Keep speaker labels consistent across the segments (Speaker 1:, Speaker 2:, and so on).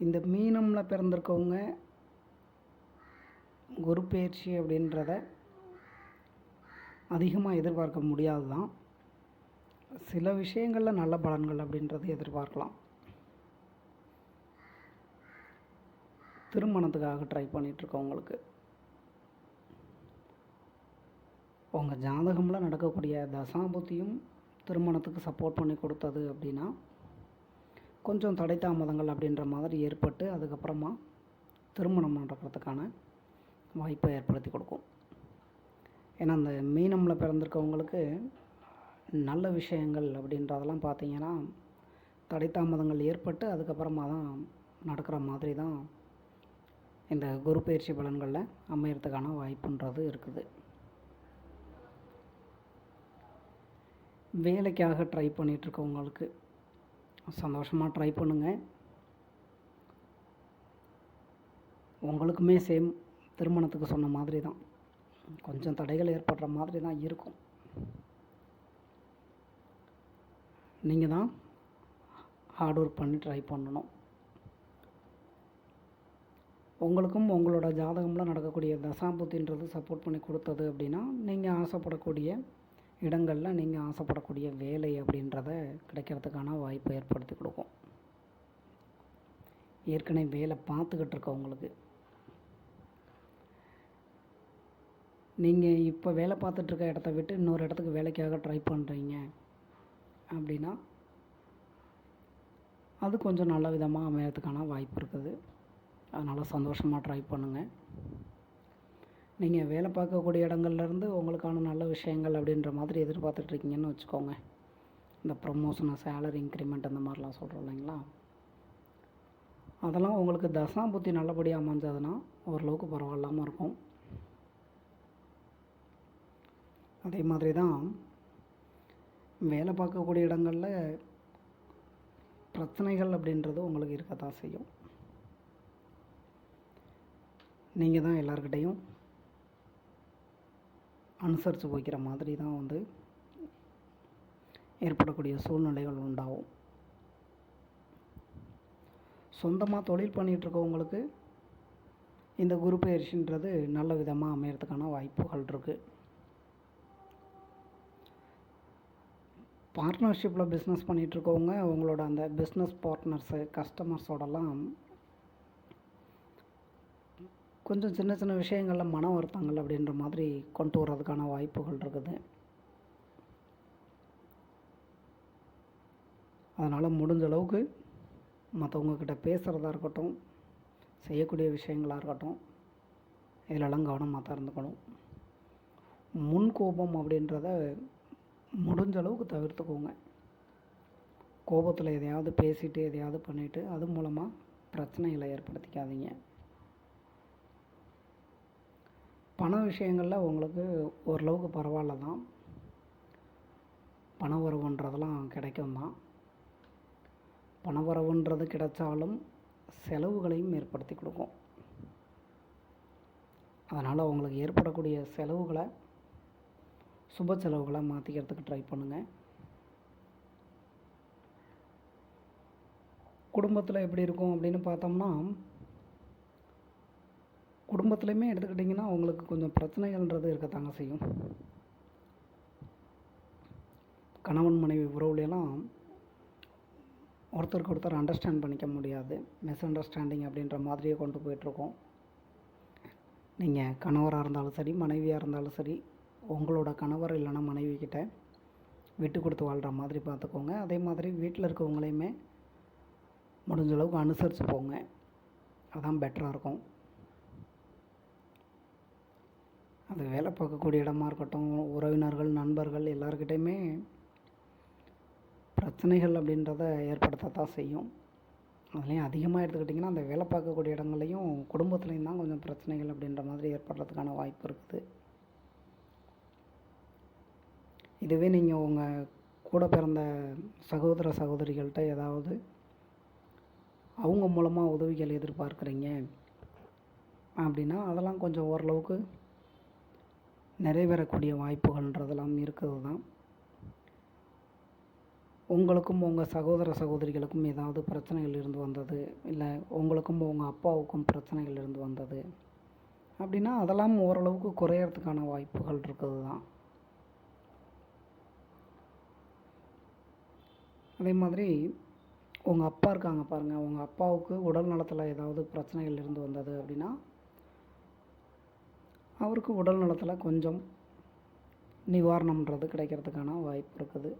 Speaker 1: இந்த மீனமில் பிறந்திருக்கவங்க குரு பயிற்சி அப்படின்றத அதிகமாக எதிர்பார்க்க முடியாது தான் சில விஷயங்களில் நல்ல பலன்கள் அப்படின்றத எதிர்பார்க்கலாம். திருமணத்துக்காக ட்ரை பண்ணிகிட்ருக்கவங்களுக்கு உங்கள் ஜாதகமில் நடக்கக்கூடிய தசாபுத்தியும் திருமணத்துக்கு சப்போர்ட் பண்ணி கொடுத்தது அப்படின்னா கொஞ்சம் தடை தாமதங்கள் அப்படின்ற மாதிரி ஏற்பட்டு அதுக்கப்புறமா திருமணம் நடக்கிறதுக்கான வாய்ப்பை ஏற்படுத்தி கொடுக்கும். ஏன்னா அந்த மீனமில் பிறந்திருக்கவங்களுக்கு நல்ல விஷயங்கள் அப்படின்றதெல்லாம் பார்த்தீங்கன்னா தடை தாமதங்கள் ஏற்பட்டு அதுக்கப்புறமா தான் நடக்கிற மாதிரி தான் இந்த குரு பயிற்சி பலன்களில் அமையறதுக்கான வாய்ப்புன்றது இருக்குது. வேலைக்காக ட்ரை பண்ணிகிட்ருக்கவங்களுக்கு சந்தோஷமாக ட்ரை பண்ணுங்கள் உங்களுக்குமே சேம் திருமணத்துக்கு சொன்ன மாதிரி தான். கொஞ்சம் தடைகள் ஏற்படுற மாதிரி தான் இருக்கும். நீங்கள் தான் ஹார்ட் ஒர்க் பண்ணி ட்ரை பண்ணணும். உங்களுக்கும் உங்களோட ஜாதகம்லாம் நடக்கக்கூடிய தசாபுத்தின்றது சப்போர்ட் பண்ணி கொடுத்தது அப்படின்னா நீங்கள் ஆசைப்படக்கூடிய இடங்களில் நீங்கள் ஆசைப்படக்கூடிய வேலை அப்படின்றத கிடைக்கிறதுக்கான வாய்ப்பை ஏற்படுத்தி கொடுக்கும். ஏற்கனவே வேலை பார்த்துக்கிட்டு இருக்கவங்களுக்கு. நீங்கள் இப்போ வேலை பார்த்துட்ருக்க இடத்த விட்டு இன்னொரு இடத்துக்கு வேலைக்காக ட்ரை பண்ணுறீங்க அப்படின்னா அது கொஞ்சம் நல்ல விதமாக அமையறதுக்கான வாய்ப்பு இருக்குது. அதனால் சந்தோஷமாக ட்ரை பண்ணுங்கள் நீங்கள் வேலை பார்க்கக்கூடிய இடங்கள்லேருந்து உங்களுக்கான நல்ல விஷயங்கள் அப்படின்ற மாதிரி எதிர்பார்த்துட்ருக்கீங்கன்னு வச்சுக்கோங்க. இந்த ப்ரொமோஷனு சேலரி இன்க்ரிமெண்ட் அந்த மாதிரிலாம் சொல்கிறோம் இல்லைங்களா? அதெல்லாம் உங்களுக்கு தசாபுத்தி நல்லபடியாக அமைஞ்சதுன்னா ஓரளவுக்கு பரவாயில்லாமல் இருக்கும். அதே மாதிரி தான் வேலை பார்க்கக்கூடிய இடங்களில் பிரச்சனைகள் அப்படின்றது உங்களுக்கு இருக்க தான் செய்யும். நீங்கள் தான் எல்லார்கிட்டேயும் அனுசரித்து போய்க்கிற மாதிரி தான் வந்து ஏற்படக்கூடிய சூழ்நிலைகள் உண்டாகும். சொந்தமாக தொழில் பண்ணிகிட்ருக்கவங்களுக்கு இந்த குரு பயிற்சின்றது நல்ல விதமாக அமையறதுக்கான வாய்ப்புகள் இருக்குது பார்ட்னர்ஷிப்பில் பிஸ்னஸ் பண்ணிகிட்ருக்கவங்க உங்களோட அந்த பிஸ்னஸ் பார்ட்னர்ஸு கஸ்டமர்ஸோடலாம் கொஞ்சம் சின்ன சின்ன விஷயங்களில் மன வருத்தங்கள் அப்படின்ற மாதிரி கொண்டு வர்றதுக்கான வாய்ப்புகள் இருக்குது. அதனால் முடிஞ்ச அளவுக்கு மற்றவங்கக்கிட்ட பேசுகிறதா இருக்கட்டும் செய்யக்கூடிய விஷயங்களாக இருக்கட்டும் இதிலெல்லாம் கவனமாக தான் இருந்துக்கணும் முன் கோபம் அப்படின்றத முடிஞ்ச அளவுக்கு தவிர்த்துக்கோங்க. கோபத்தில் எதையாவது பேசிட்டு எதையாவது பண்ணிவிட்டு அது மூலமாக பிரச்சனைகளை ஏற்படுத்திக்காதீங்க. பண விஷயங்களில் உங்களுக்கு ஓரளவுக்கு பரவாயில்ல தான் பண வரவுன்றதெல்லாம் கிடைக்கும் தான் பண வரவுன்றது கிடைச்சாலும் செலவுகளையும் ஏற்படுத்தி கொடுக்கும். அதனால் உங்களுக்கு ஏற்படக்கூடிய செலவுகளை சுப செலவுகளை மாற்றிக்கிறதுக்கு ட்ரை பண்ணுங்கள் குடும்பத்தில் எப்படி இருக்கும் அப்படின்னு பார்த்தோம்னா குடும்பத்துலேயுமே எடுத்துக்கிட்டிங்கன்னா உங்களுக்கு கொஞ்சம் பிரச்சனைகள்ன்றது இருக்கத்தாங்க செய்யும். கணவன் மனைவி உறவுலையெல்லாம் ஒருத்தருக்கு ஒருத்தர் அண்டர்ஸ்டாண்ட் பண்ணிக்க முடியாது. மிஸ் அண்டர்ஸ்டாண்டிங் அப்படின்ற மாதிரியே கொண்டு போயிட்டுருக்கோம். நீங்கள் கணவராக இருந்தாலும் சரி மனைவியாக இருந்தாலும் சரி உங்களோட கணவர் இல்லைன்னா மனைவி கிட்ட விட்டு கொடுத்து வாழ்கிற மாதிரி பார்த்துக்கோங்க. அதே மாதிரி வீட்டில் இருக்கவங்களையுமே முடிஞ்ச அளவுக்கு அனுசரித்து போங்க. அதான் பெட்டராக இருக்கும். அது வேலை பார்க்கக்கூடிய இடமா இருக்கட்டும் உறவினர்கள் நண்பர்கள் எல்லாருக்கிட்டையுமே பிரச்சனைகள் அப்படின்றத ஏற்படுத்தத்தான் செய்யும். அதுலேயும் அதிகமாக எடுத்துக்கிட்டிங்கன்னா அந்த வேலை பார்க்கக்கூடிய இடங்கள்லையும் குடும்பத்துலேயும் தான் கொஞ்சம் பிரச்சனைகள் அப்படின்ற மாதிரி ஏற்படுறதுக்கான வாய்ப்பு இருக்குது. இதுவே நீங்கள் உங்கள் கூட பிறந்த சகோதர சகோதரிகள்கிட்ட ஏதாவது அவங்க மூலமாக உதவிகள் எதிர்பார்க்குறீங்க அப்படின்னா அதெல்லாம் கொஞ்சம் ஓரளவுக்கு நிறைவேறக்கூடிய வாய்ப்புகள்ன்றதெல்லாம் இருக்குது தான் உங்களுக்கும் உங்கள் சகோதர சகோதரிகளுக்கும் ஏதாவது பிரச்சனைகள் இருந்து வந்தது இல்லை உங்களுக்கும் உங்கள் அப்பாவுக்கும் பிரச்சனைகள் இருந்து வந்தது அப்படின்னா அதெல்லாம் ஓரளவுக்கு குறையறதுக்கான வாய்ப்புகள் இருக்குது தான் அதே மாதிரி உங்கள் அப்பா இருக்காங்க பாருங்கள் உங்கள் அப்பாவுக்கு உடல் நலத்தில் ஏதாவது பிரச்சனைகள் இருந்து வந்தது அப்படின்னா அவருக்கு உடல் நலத்தில் கொஞ்சம் நிவாரணம்ன்றது கிடைக்கிறதுக்கான வாய்ப்பு இருக்குது.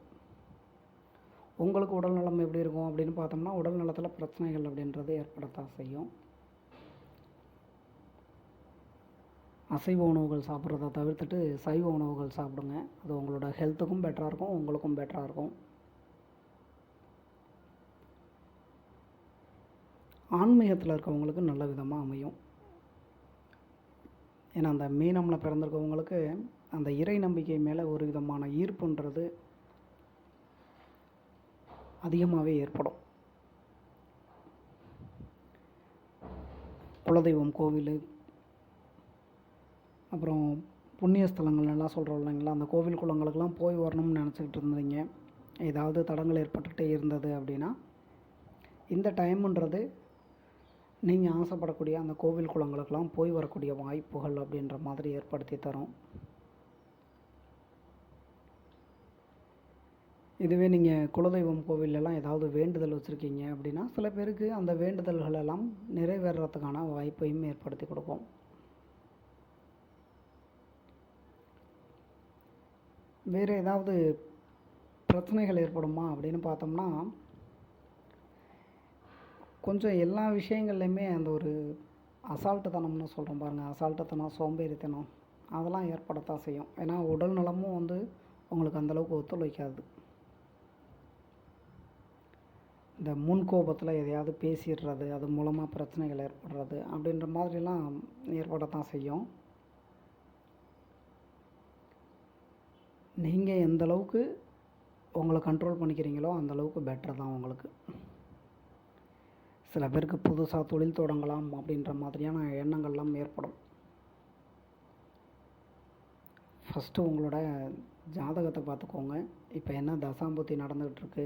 Speaker 1: உங்களுக்கு உடல் நலம் எப்படி இருக்கும் அப்படின்னு பார்த்தோம்னா உடல் நலத்தில் பிரச்சனைகள் அப்படின்றது ஏற்படத்தான் செய்யும். அசைவ உணவுகள் சாப்பிட்றத தவிர்த்துட்டு சைவ உணவுகள் சாப்பிடுங்க. அது உங்களோட ஹெல்த்துக்கும் பெட்டராக இருக்கும் உங்களுக்கும் பெட்டராக இருக்கும். ஆன்மீகத்தில் இருக்கவங்களுக்கு நல்ல விதமாக அமையும். ஏன்னா அந்த மீனமில் பிறந்திருக்கவங்களுக்கு அந்த இறை நம்பிக்கை மேலே ஒரு விதமான ஈர்ப்புன்றது அதிகமாகவே ஏற்படும். குலதெய்வம் கோவில் அப்புறம் புண்ணிய ஸ்தலங்கள் எல்லாம் சொல்கிறோம் இல்லைங்களா? அந்த கோவில் குளங்களுக்கெல்லாம் போய் வரணும்னு நினச்சிக்கிட்டு இருந்தீங்க. ஏதாவது தடங்கள் ஏற்பட்டுகிட்டே இருந்தது அப்படின்னா இந்த டைமுன்றது நீங்கள் ஆசைப்படக்கூடிய அந்த கோவில் குளங்களுக்கெல்லாம் போய் வரக்கூடிய வாய்ப்புகள் அப்படின்ற மாதிரி ஏற்படுத்தி தரும். இதுவே நீங்கள் குலதெய்வம் கோவிலெல்லாம் ஏதாவது வேண்டுதல் வச்சுருக்கீங்க அப்படின்னா சில பேருக்கு அந்த வேண்டுதல்களெல்லாம் நிறைவேறத்துக்கான வாய்ப்பையும் ஏற்படுத்தி கொடுக்கும். வேறு ஏதாவது பிரச்சனைகள் ஏற்படுமா அப்படின்னு பார்த்தோம்னா கொஞ்சம் எல்லா விஷயங்கள்லையுமே அந்த ஒரு அசால்ட்டு தனம்னு சொல்கிறோம் பாருங்கள் அசால்ட்டுத்தனம் சோம்பேறித்தனம் அதெல்லாம் ஏற்படத்தான் செய்யும். ஏன்னா உடல் நலமும் வந்து உங்களுக்கு அந்தளவுக்கு ஒத்துழைக்காது. இந்த முன்கோபத்தில் எதையாவது பேசிடுறது அது மூலமாக பிரச்சனைகள் ஏற்படுறது அப்படின்ற மாதிரிலாம் ஏற்படத்தான் செய்யும். நீங்கள் எந்த அளவுக்கு உங்களை கண்ட்ரோல் பண்ணிக்கிறீங்களோ அந்த அளவுக்கு பெட்டர் தான் உங்களுக்கு. சில பேருக்கு புதுசாக தொழில் தொடங்கலாம் அப்படின்ற மாதிரியான எண்ணங்கள்லாம் ஏற்படும். ஃபஸ்ட்டு உங்களோட ஜாதகத்தை பார்த்துக்கோங்க. இப்போ என்ன தசாம்புத்தி நடந்துகிட்ருக்கு?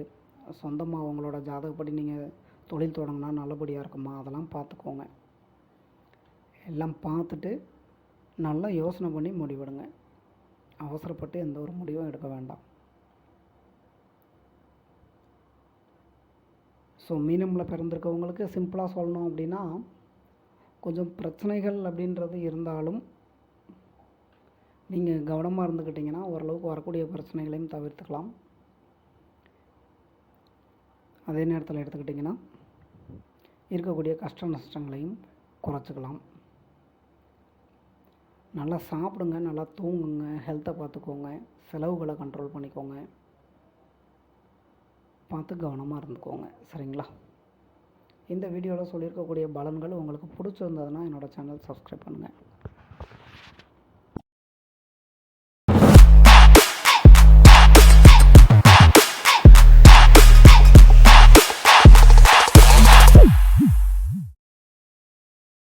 Speaker 1: சொந்தமாக உங்களோட ஜாதகப்படி நீங்கள் தொழில் தொடங்கினா நல்லபடியாக இருக்குமா? அதெல்லாம் பார்த்துக்கோங்க. எல்லாம் பார்த்துட்டு நல்லா யோசனை பண்ணி முடிவெடுங்க. அவசரப்பட்டு எந்த ஒரு முடிவும் எடுக்க வேண்டாம். ஸோ மீனமில் பிறந்திருக்கவங்களுக்கு சிம்பிளாக சொல்லணும் அப்படின்னா கொஞ்சம் பிரச்சனைகள் அப்படின்றது இருந்தாலும் நீங்கள் கவனமாக இருந்துக்கிட்டிங்கன்னா ஓரளவுக்கு வரக்கூடிய பிரச்சனைகளையும் தவிர்த்துக்கலாம். அதே நேரத்தில் எடுத்துக்கிட்டிங்கன்னா இருக்கக்கூடிய கஷ்ட நஷ்டங்களையும் குறைச்சிக்கலாம். நல்லா சாப்பிடுங்க நல்லா தூங்குங்க ஹெல்த்தை பார்த்துக்கோங்க செலவுகளை கண்ட்ரோல் பண்ணிக்கோங்க. பார்த்து கவனமாக இருந்துக்கோங்க. சரிங்களா? இந்த வீடியோவில் சொல்லியிருக்கக்கூடிய பலன்கள் உங்களுக்கு பிடிச்சிருந்ததுன்னா என்னோடய சேனல் சப்ஸ்கிரைப் பண்ணுங்கள்